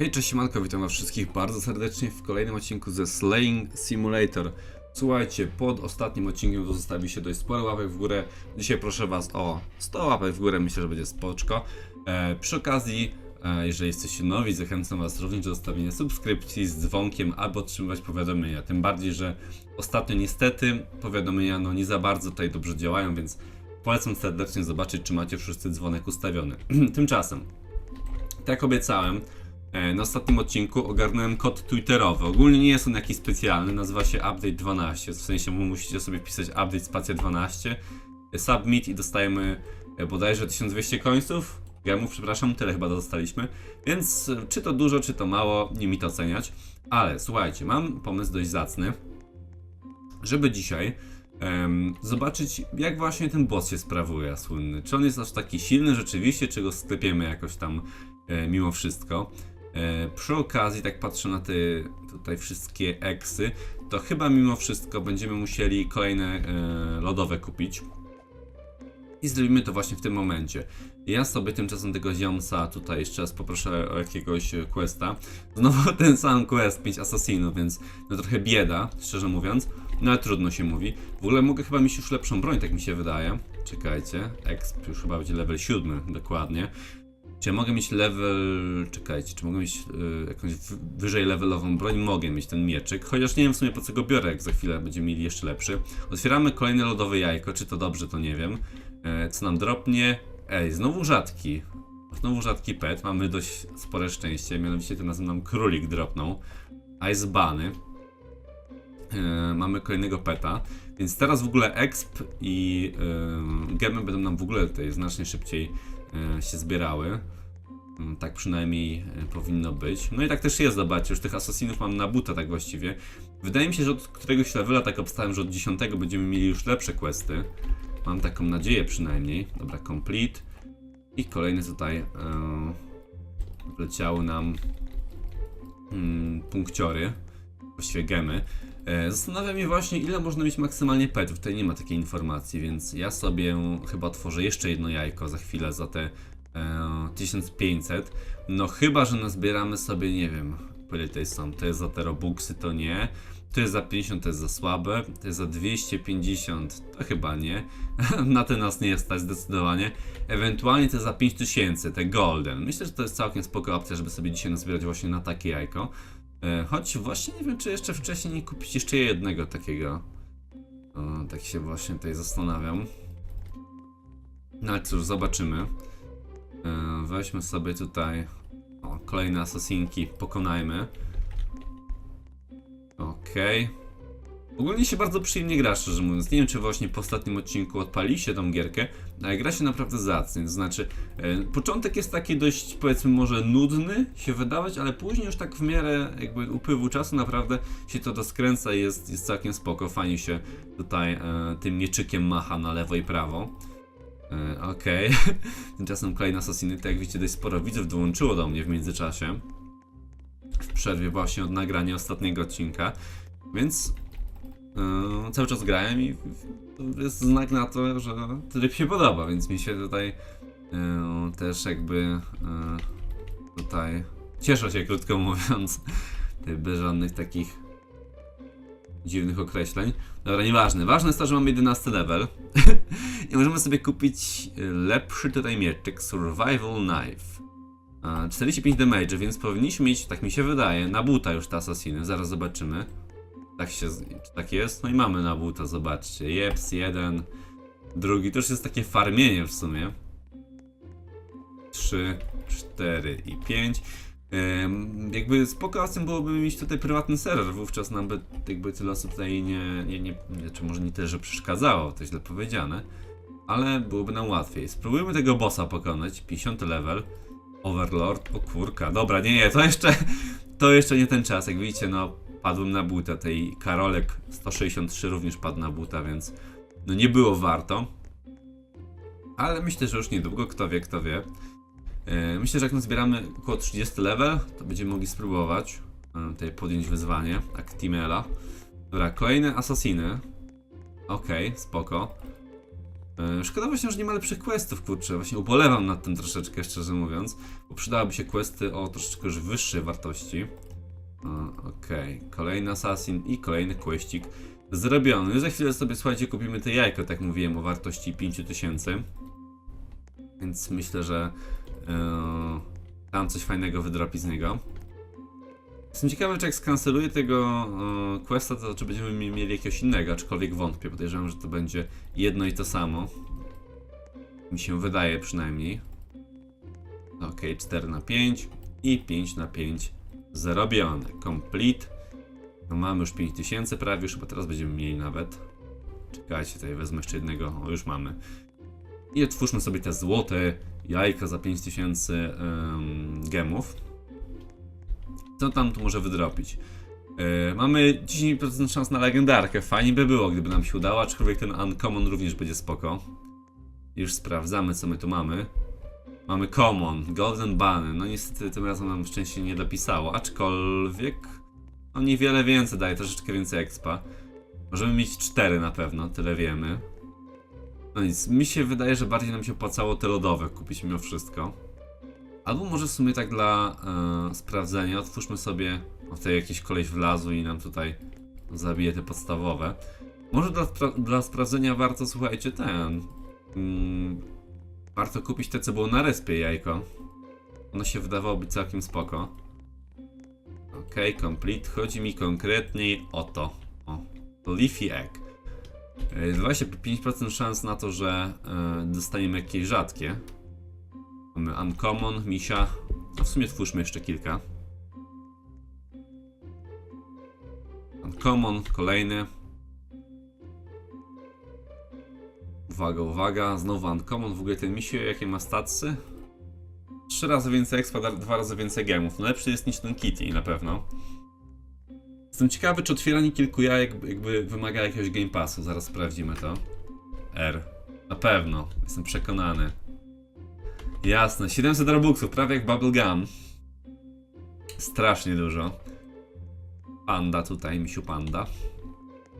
Hej, cześć siemanko, witam was wszystkich bardzo serdecznie w kolejnym odcinku ze Slaying Simulator. Słuchajcie, pod ostatnim odcinkiem zostawi się dość sporo łapek w górę. Dzisiaj proszę was o 100 łapek w górę, myślę, że będzie spoczko. E, przy okazji, e, jeżeli jesteście nowi, zachęcam was również do zostawienia subskrypcji z dzwonkiem albo otrzymywać powiadomienia. Tym bardziej, że ostatnio niestety powiadomienia no nie za bardzo tutaj dobrze działają, więc polecam serdecznie zobaczyć, czy macie wszyscy dzwonek ustawiony. Tymczasem, tak obiecałem, na ostatnim odcinku ogarnąłem kod Twitterowy. Ogólnie nie jest on jakiś specjalny, nazywa się Update 12. W sensie mu musicie sobie wpisać Update spacja 12, e, submit i dostajemy e, bodajże 1200 końców. Gemów, przepraszam, tyle chyba dostaliśmy. Więc e, czy to dużo, czy to mało, nie mi to oceniać. Ale słuchajcie, mam pomysł dość zacny, żeby dzisiaj em, zobaczyć, jak właśnie ten boss się sprawuje, słynny. Czy on jest aż taki silny rzeczywiście, czy go sklepiemy jakoś tam e, mimo wszystko. E, przy okazji, tak patrzę na te tutaj wszystkie eksy, to chyba mimo wszystko będziemy musieli kolejne e, lodowe kupić. I zrobimy to właśnie w tym momencie. Ja sobie tymczasem tego ziomsa tutaj jeszcze raz poproszę o jakiegoś questa. Znowu ten sam quest, 5 asasinów, więc no trochę bieda, szczerze mówiąc. No ale trudno się mówi. W ogóle mogę chyba mieć już lepszą broń, tak mi się wydaje. Czekajcie, exp już chyba będzie level 7, dokładnie. Czy ja mogę mieć level. Czekajcie, czy mogę mieć y, jakąś wyżej levelową broń? Mogę mieć ten mieczyk, chociaż nie wiem w sumie po co go biorę, jak za chwilę będziemy mieli jeszcze lepszy. Otwieramy kolejne lodowe jajko, czy to dobrze, to nie wiem. E, co nam dropnie? Ej, znowu rzadki. Znowu rzadki pet, mamy dość spore szczęście, mianowicie tym razem nam królik dropnął. Ice Bunny. E, mamy kolejnego peta. Więc teraz w ogóle exp i e, gemy będą nam w ogóle tutaj znacznie szybciej się zbierały. Mm, Tak przynajmniej e, powinno być. No i tak też jest, zobaczcie, już tych asasinów mam na buta tak właściwie. Wydaje mi się, że od któregoś levela tak obstałem, że od 10 będziemy mieli już lepsze questy. Mam taką nadzieję przynajmniej. Dobra, complete. I kolejny tutaj e, wleciały nam mm, punkciory, właściwie gemy. E, Zastanawia mnie właśnie, ile można mieć maksymalnie petów. Tutaj nie ma takiej informacji, więc ja sobie chyba otworzę jeszcze jedno jajko za chwilę za te e, 1500. No chyba, że nazbieramy sobie, nie wiem, ile tutaj są. To jest za te robuxy, to nie. To jest za 50, to jest za słabe. To jest za 250, to chyba nie. Na te nas nie stać zdecydowanie. Ewentualnie jest za 5000, te golden. Myślę, że to jest całkiem spoko opcja, żeby sobie dzisiaj nazbierać właśnie na takie jajko. E, Choć właśnie nie wiem, czy jeszcze wcześniej nie kupić jeszcze jednego takiego. O, tak się właśnie tutaj zastanawiam. No ale cóż, zobaczymy. E, Weźmy sobie tutaj o, kolejne asasinki, pokonajmy. Okej. Ogólnie się bardzo przyjemnie gra, szczerze mówiąc. Nie wiem, czy właśnie po ostatnim odcinku odpaliście tą gierkę, gra się naprawdę zacnie. To znaczy, e, początek jest taki dość, powiedzmy, może nudny się wydawać, ale później już tak w miarę jakby upływu czasu naprawdę się to rozkręca i jest, jest całkiem spoko. Fajnie się tutaj e, tym mieczykiem macha na lewo i prawo. E, Okej. Tymczasem kolejne asasiny, tak jak widzicie, dość sporo widzów dołączyło do mnie w międzyczasie. W przerwie właśnie od nagrania ostatniego odcinka. Więc e, cały czas grałem i to jest znak na to, że tryb się podoba, więc mi się tutaj e, też jakby e, tutaj cieszę się, krótko mówiąc, bez żadnych takich dziwnych określeń. Dobra, nieważne. Ważne jest to, że mamy 11 level i możemy sobie kupić lepszy tutaj mieczyk Survival Knife. A, 45 damage, więc powinniśmy mieć, tak mi się wydaje, na buta już te asasiny. Zaraz zobaczymy. Tak się, czy tak jest? No i mamy na buta, zobaczcie. Jeps, jeden. Drugi, to już jest takie farmienie w sumie. 3, 4 i 5. Ym, jakby z tym byłoby mieć tutaj prywatny serwer, wówczas nam by jakby tyle osób tutaj nie, nie, nie, nie czy może nie tyle, że przeszkadzało, to źle powiedziane, ale byłoby nam łatwiej. Spróbujmy tego bossa pokonać, 50 level, Overlord, o kurka, dobra, nie, nie, to jeszcze, to jeszcze nie ten czas, jak widzicie, no, padłem na buta, tej Karolek 163 również padł na buta, więc no nie było warto. Ale myślę, że już niedługo, kto wie, kto wie. E, Myślę, że jak nazbieramy około 30 level, to będziemy mogli spróbować e, tutaj podjąć wyzwanie Actimela. Dobra, kolejne asasiny. Okej, spoko. E, Szkoda właśnie, że nie ma lepszych questów, kurczę. Właśnie ubolewam nad tym troszeczkę, szczerze mówiąc. Bo przydałyby się questy o troszeczkę już wyższej wartości. Okej, kolejny assassin i kolejny questik zrobiony. Za chwilę sobie, słuchajcie, kupimy te jajko, tak mówiłem, o wartości 5000. Więc myślę, że e, tam coś fajnego wydropi z niego. Jestem ciekawy, czy jak skanceluję tego e, questa, to czy będziemy mi- mieli jakiegoś innego, aczkolwiek wątpię. Podejrzewam, że to będzie jedno i to samo. Mi się wydaje przynajmniej. Ok, 4 na 5 i 5 na 5 zarobione. Complete. No mamy już 5000 prawie, już chyba teraz będziemy mieli nawet. Czekajcie, tutaj wezmę jeszcze jednego. O, już mamy. I otwórzmy sobie te złote jajka za 5000 um, gemów. Co tam tu może wydropić? Yy, mamy 10% szans na legendarkę. Fajnie by było, gdyby nam się udało, aczkolwiek ten uncommon również będzie spoko. Już sprawdzamy, co my tu mamy. Mamy common, golden bunny. No niestety tym razem nam szczęście nie dopisało, aczkolwiek no niewiele więcej daje, troszeczkę więcej expa. Możemy mieć 4 na pewno, tyle wiemy. No nic, mi się wydaje, że bardziej nam się opłacało te lodowe kupić mimo wszystko. Albo może w sumie tak dla e, sprawdzenia, otwórzmy sobie, o tutaj jakiś koleś wlazł i nam tutaj zabije te podstawowe. Może dla, dla sprawdzenia warto, słuchajcie, ten... Mm, warto kupić te, co było na respie jajko. Ono się wydawało być całkiem spoko. Okej, complete. Chodzi mi konkretniej o to. O, to Leafy Egg. E, 25% szans na to, że e, dostaniemy jakieś rzadkie. Mamy Uncommon, Misia. No w sumie twórzmy jeszcze kilka. Uncommon, kolejny. Uwaga, uwaga, znowu Uncommon. W ogóle ten Misio, jakie ma statsy? Trzy razy więcej expa, dwa razy więcej gemów. No lepszy jest niż ten Kitty na pewno. Jestem ciekawy, czy otwieranie kilku jajek jakby wymaga jakiegoś Game Passu. Zaraz sprawdzimy to. R. Na pewno. Jestem przekonany. Jasne. 700 robuxów, prawie jak Bubblegum. Strasznie dużo. Panda tutaj, misiu panda.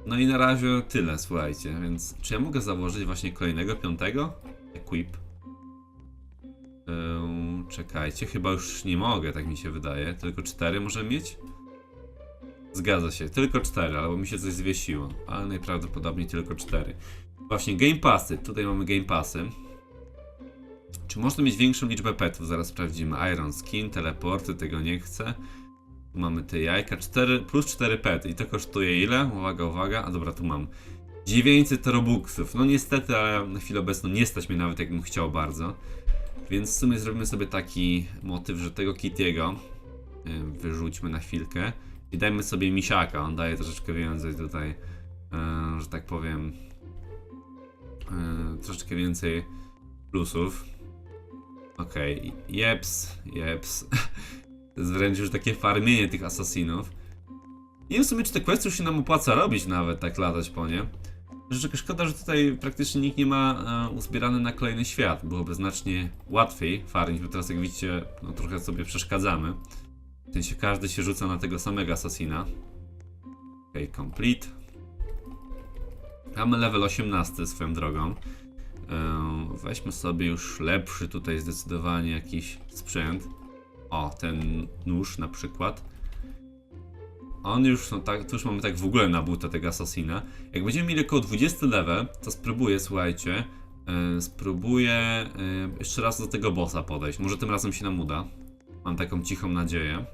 No i na razie tyle, słuchajcie, więc czy ja mogę założyć właśnie kolejnego, piątego? Equip. Ym, czekajcie, chyba już nie mogę, tak mi się wydaje. Tylko cztery może mieć? Zgadza się, tylko cztery, albo mi się coś zwiesiło, ale najprawdopodobniej tylko cztery. Właśnie, Game Passy, tutaj mamy Game Passy. Czy można mieć większą liczbę petów? Zaraz sprawdzimy. Iron Skin, teleporty, tego nie chcę. Tu mamy te jajka, 4 plus 4 pety i to kosztuje ile? Uwaga, uwaga, a dobra, tu mam 900 robuxów. No niestety, ale na chwilę obecną nie stać mnie nawet jakbym chciał bardzo. Więc w sumie zrobimy sobie taki motyw, że tego Kittiego y, wyrzućmy na chwilkę i dajmy sobie misiaka, on daje troszeczkę więcej tutaj, y, że tak powiem, y, troszeczkę więcej plusów. Okej, jeps, jeps. Wręcz już takie farmienie tych asasinów. Wiem w sumie, czy te questy już się nam opłaca robić nawet, tak latać po nie. Rzecz szkoda, że tutaj praktycznie nikt nie ma e, uzbierany na kolejny świat. Byłoby znacznie łatwiej farmić, bo teraz jak widzicie, no trochę sobie przeszkadzamy. W sensie każdy się rzuca na tego samego asasina. Okej, complete. Mamy level 18 swoją drogą. E, weźmy sobie już lepszy tutaj zdecydowanie jakiś sprzęt. O, ten nóż na przykład. On już, no tak, tu już mamy tak w ogóle na buta tego asasina. Jak będziemy mieli około 20 level, to spróbuję, słuchajcie, yy, spróbuję yy, jeszcze raz do tego bossa podejść. Może tym razem się nam uda. Mam taką cichą nadzieję.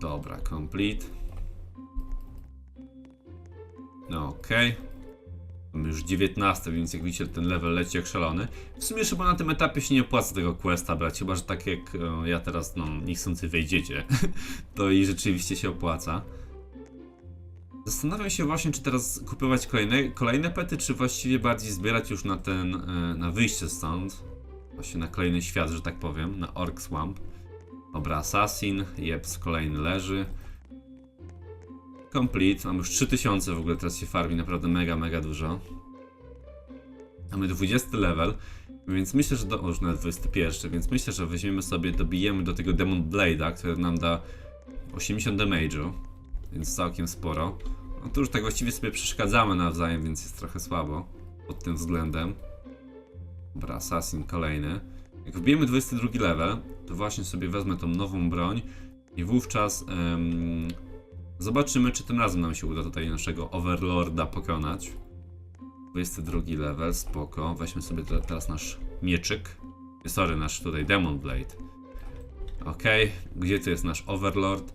Dobra, complete. No okej. Mamy już 19, więc jak widzicie ten level leci jak szalony. W sumie chyba na tym etapie się nie opłaca tego questa brać, chyba że tak jak e, ja teraz, no, niechcący wejdziecie, to i rzeczywiście się opłaca. Zastanawiam się właśnie, czy teraz kupować kolejne, kolejne pety, czy właściwie bardziej zbierać już na ten, e, na wyjście stąd. Właśnie na kolejny świat, że tak powiem, na Orc Swamp. Dobra, Assassin, Jeps, kolejny leży. Complete, mam już 3000 w ogóle, teraz się farmi, naprawdę mega, mega dużo. Mamy 20 level, więc myślę, że do, o, już nawet 21, więc myślę, że weźmiemy sobie, dobijemy do tego Demon Blade'a, który nam da 80 damage'u, więc całkiem sporo. No tu już tak właściwie sobie przeszkadzamy nawzajem, więc jest trochę słabo pod tym względem. Dobra, Assassin kolejny. Jak wbijemy 22 level, to właśnie sobie wezmę tą nową broń i wówczas em, zobaczymy, czy tym razem nam się uda tutaj naszego Overlorda pokonać. 22 level, spoko. Weźmy sobie te, teraz nasz mieczyk. Sorry, nasz tutaj Demon Blade. Okej, gdzie tu jest nasz Overlord?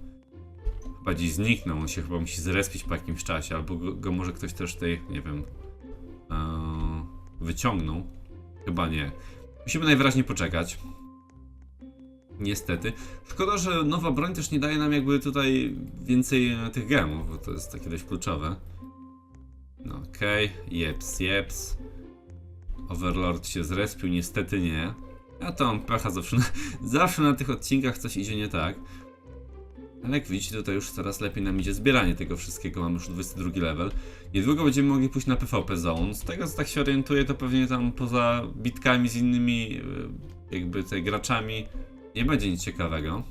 Chyba dziś zniknął, on się chyba musi zrespić po jakimś czasie, albo go, go może ktoś też tutaj, nie wiem, eee, wyciągnął. Chyba nie. Musimy najwyraźniej poczekać. Niestety. Szkoda, że nowa broń też nie daje nam jakby tutaj więcej e, tych gemów, bo to jest takie dość kluczowe. No okej, jeps, jeps. Overlord się zrespił, niestety nie. Ja to mam pecha zawsze na, zawsze na tych odcinkach coś idzie nie tak. Ale jak widzicie, tutaj już coraz lepiej nam idzie zbieranie tego wszystkiego. Mamy już 22 level. Niedługo będziemy mogli pójść na PvP Zone. Z tego co tak się orientuję, to pewnie tam poza bitkami z innymi e, jakby tutaj graczami nie będzie nic ciekawego.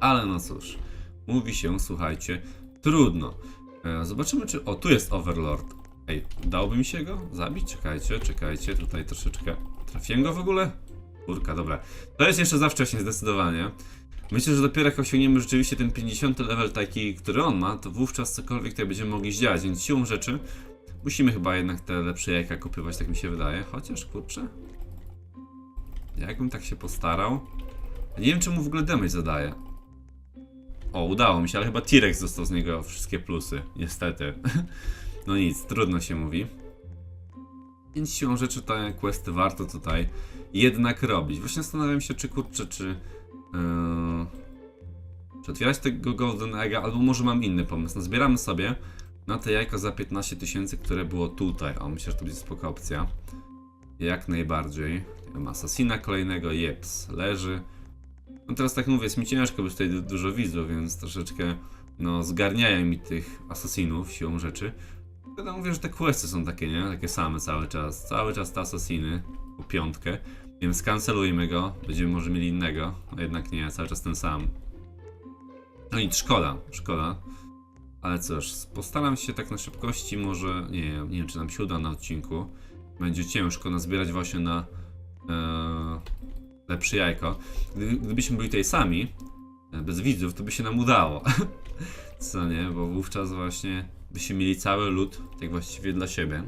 Ale no cóż, mówi się, słuchajcie, trudno. E, Zobaczymy, czy. O, tu jest Overlord. Ej, dałoby mi się go zabić? Czekajcie, czekajcie, tutaj troszeczkę. Trafiłem go w ogóle? Kurka, dobra. To jest jeszcze za wcześnie, zdecydowanie. Myślę, że dopiero jak osiągniemy rzeczywiście ten 50 level taki, który on ma, to wówczas cokolwiek tutaj będziemy mogli zdziałać, więc siłą rzeczy musimy chyba jednak te lepsze jajka kupywać, tak mi się wydaje. Chociaż, kurczę. Jakbym tak się postarał. Nie wiem, czemu w ogóle damage zadaje. O, udało mi się, ale chyba T-Rex dostał z niego wszystkie plusy. Niestety. No nic, trudno się mówi. Więc siłą rzeczy te questy warto tutaj jednak robić. Właśnie zastanawiam się, czy kurczę, czy... Yy, czy otwierać tego Golden Egga, albo może mam inny pomysł. No, zbieramy sobie na te jajko za 15 tysięcy, które było tutaj. O, myślę, że to będzie spoko opcja. Jak najbardziej. Mam Assassina kolejnego, jeps, leży. No teraz tak mówię, jest mi ciężko, bo tutaj du- dużo widzów, więc troszeczkę no zgarniają mi tych asasinów siłą rzeczy. Tylko mówię, że te questy są takie, nie? Takie same cały czas. Cały czas te asasiny. Po piątkę. Więc skancelujmy go. Będziemy może mieli innego. No jednak nie, cały czas ten sam. No nic, szkoda, szkoda. Ale cóż, postaram się tak na szybkości może, nie, nie wiem czy nam się uda na odcinku. Będzie ciężko nazbierać właśnie na lepsze jajko. Gdy, gdybyśmy byli tutaj sami, e, bez widzów, to by się nam udało. Co nie, bo wówczas właśnie byśmy mieli cały lód, tak właściwie dla siebie.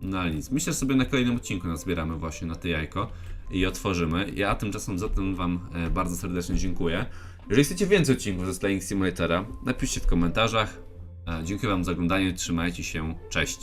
No ale nic. Myślę, że sobie na kolejnym odcinku nazbieramy właśnie na te jajko i otworzymy. Ja tymczasem zatem Wam e, bardzo serdecznie dziękuję. Jeżeli chcecie więcej odcinków ze Slaying Simulatora, napiszcie w komentarzach. E, Dziękuję Wam za oglądanie, trzymajcie się, cześć.